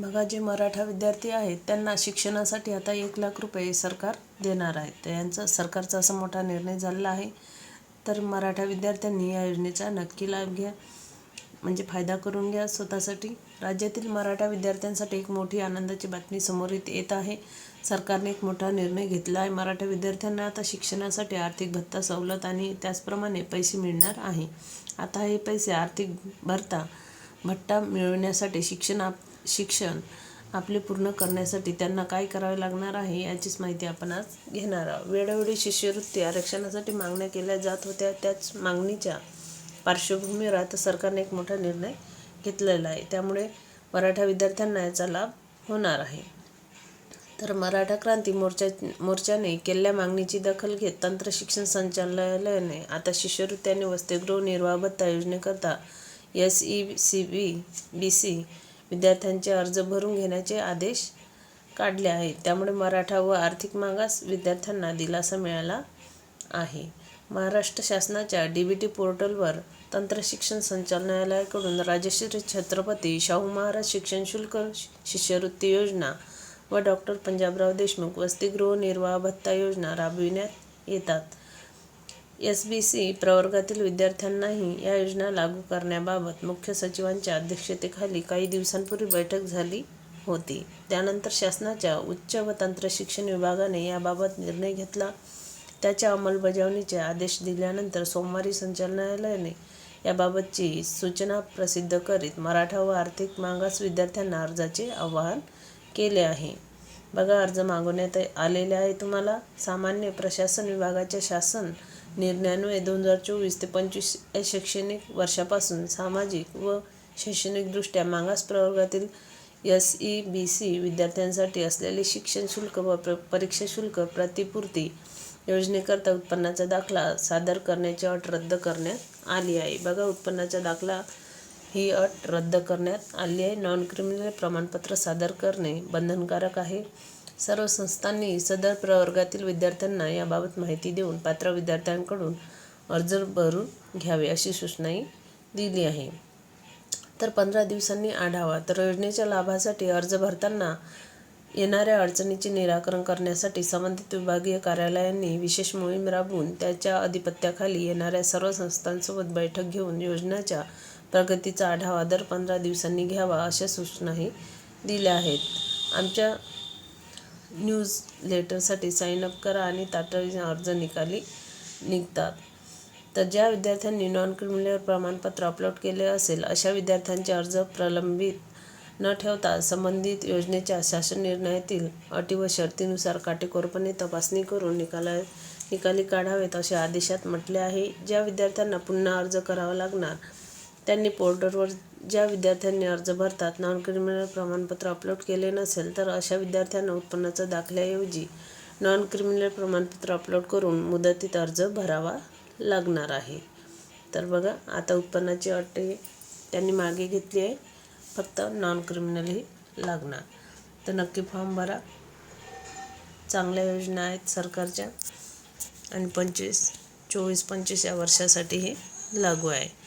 बघा जे मराठा विद्यार्थी आहेत त्यांना शिक्षणासाठी आता एक लाख रुपये सरकार देणार आहे. तर यांचा सरकारचा असा मोठा निर्णय झालेला आहे. तर मराठा विद्यार्थ्यांनी या योजनेचा नक्की लाभ घ्या. म्हणजे फायदा करून घ्या स्वतःसाठी. राज्यातील मराठा विद्यार्थ्यांसाठी एक मोठी आनंदाची बातमी समोर येत येत आहे. सरकारने एक मोठा निर्णय घेतला आहे. मराठा विद्यार्थ्यांना आता शिक्षणासाठी आर्थिक भत्ता सवलत आणि त्याचप्रमाणे पैसे मिळणार आहे. आता हे पैसे आर्थिक भरता भत्ता मिळवण्यासाठी शिक्षण आप शिक्षण आपले पूर्ण करण्यासाठी त्यांना काय करावे लागणार आहे याचीच माहिती आपण आज घेणार आहोत. वेळोवेळी शिष्यवृत्ती आरक्षणासाठी मागण्या केल्या जात होत्या. त्याच मागणीच्या पार्श्वभूमीवर आता सरकारने एक मोठा निर्णय घेतलेला आहे. त्यामुळे मराठा विद्यार्थ्यांना याचा लाभ होणार आहे. तर मराठा क्रांती मोर्चा मोर्चाने केलेल्या मागणीची दखल घेत तंत्र शिक्षण संचालनालयाने आता शिष्यवृत्ती आणि वसतिगृह निर्वाह भत्ता योजनेकरता S E C B B C विद्यार्थ्यांचे अर्ज भरून घेण्याचे आदेश काढले आहेत. त्यामुळे मराठा व आर्थिक मागास विद्यार्थ्यांना दिलासा मिळाला आहे. महाराष्ट्र शासनाच्या डी बी टी पोर्टलवर तंत्र शिक्षण संचालनालयाकडून राजश्री छत्रपती शाहू महाराज शिक्षण शुल्क शिष्यवृत्ती योजना व डॉक्टर पंजाबराव देशमुख वसतिगृह निर्वाह भत्ता योजना राबविण्यात येतात. एस बी सी प्रवर्गातील विद्यार्थ्यांनाही या योजना लागू करण्याबाबत मुख्य सचिवांच्या अध्यक्षतेखाली काही दिवसांपूर्वी बैठक झाली होती. त्यानंतर शासनाच्या उच्च व तंत्र शिक्षण विभागाने याबाबत निर्णय घेतला. त्याच्या अंमलबजावणीचे आदेश दिल्यानंतर सोमवारी संचालनालयाने याबाबतची सूचना प्रसिद्ध करीत मराठा व आर्थिक मागास विद्यार्थ्यांना अर्जाचे आवाहन केले आहे. बघा अर्ज मागवण्यात आलेले आहे तुम्हाला. सामान्य प्रशासन विभागाच्या शासन निर्णयान्वये दोन हजार चोवीस ते पंचवीस या शैक्षणिक वर्षापासून सामाजिक व शैक्षणिकदृष्ट्या मागास प्रवर्गातील एस ई बी सी विद्यार्थ्यांसाठी असलेले शिक्षण शुल्क व प्र परीक्षा शुल्क प्रतिपूर्ती योजनेकरता उत्पन्नाचा दाखला सादर करण्याची अट रद्द करण्यात आली आहे. बघा उत्पन्नाचा दाखला ही अट रद्द करण्यात आली आहे. नॉन क्रिमिनल प्रमाणपत्र सादर करणे बंधनकारक आहे. सर्व संस्थांनी सदर प्रवर्गातील विद्यार्थ्यांना याबाबत माहिती देऊन पात्र विद्यार्थ्यांकडून अर्ज भरून घ्यावे अशी सूचनाही दिली आहे. तर पंधरा दिवसांनी आढावा. तर योजनेच्या लाभासाठी अर्ज भरताना येणाऱ्या अडचणीचे निराकरण करण्यासाठी संबंधित विभागीय कार्यालयांनी विशेष मोहीम राबवून त्याच्या अधिपत्याखाली येणाऱ्या सर्व संस्थांसोबत बैठक घेऊन योजनेच्या प्रगतीचा आढावा दर पंधरा दिवसांनी घ्यावा अशा सूचनाही दिल्या आहेत. आमच्या न्यूज लेटरसाठी साईन अप करा आणि तातडीने अर्ज निकाली निघतात. तर ज्या विद्यार्थ्यांनी नॉन क्रिमिनल प्रमाणपत्र अपलोड केले असेल अशा विद्यार्थ्यांचे अर्ज प्रलंबित न ठेवता संबंधित योजनेच्या शासन निर्णयातील अटी व शर्तीनुसार काटेकोरपणे तपासणी करून निकाला निकाली काढावेत असे आदेशात म्हटले आहे. ज्या विद्यार्थ्यांना पुन्हा अर्ज करावा लागणार त्यांनी पोर्टलवर ज्या विद्यार्थ्यांनी अर्ज भरतात नॉन क्रिमिनल प्रमाणपत्र अपलोड केले नसेल तर अशा विद्यार्थ्यांना उत्पन्नाचा दाखल्याऐवजी नॉन क्रिमिनल प्रमाणपत्र अपलोड करून मुदतीत अर्ज भरावा लागणार आहे. तर बघा आता उत्पन्नाची अट त्यांनी मागे घेतली आहे. फक्त नॉन क्रिमिनलही लागणार. तर नक्की फॉर्म भरा. चांगल्या योजना आहेत सरकारच्या. आणि पंचवीस चोवीस पंचवीस या वर्षासाठी हे लागू आहे.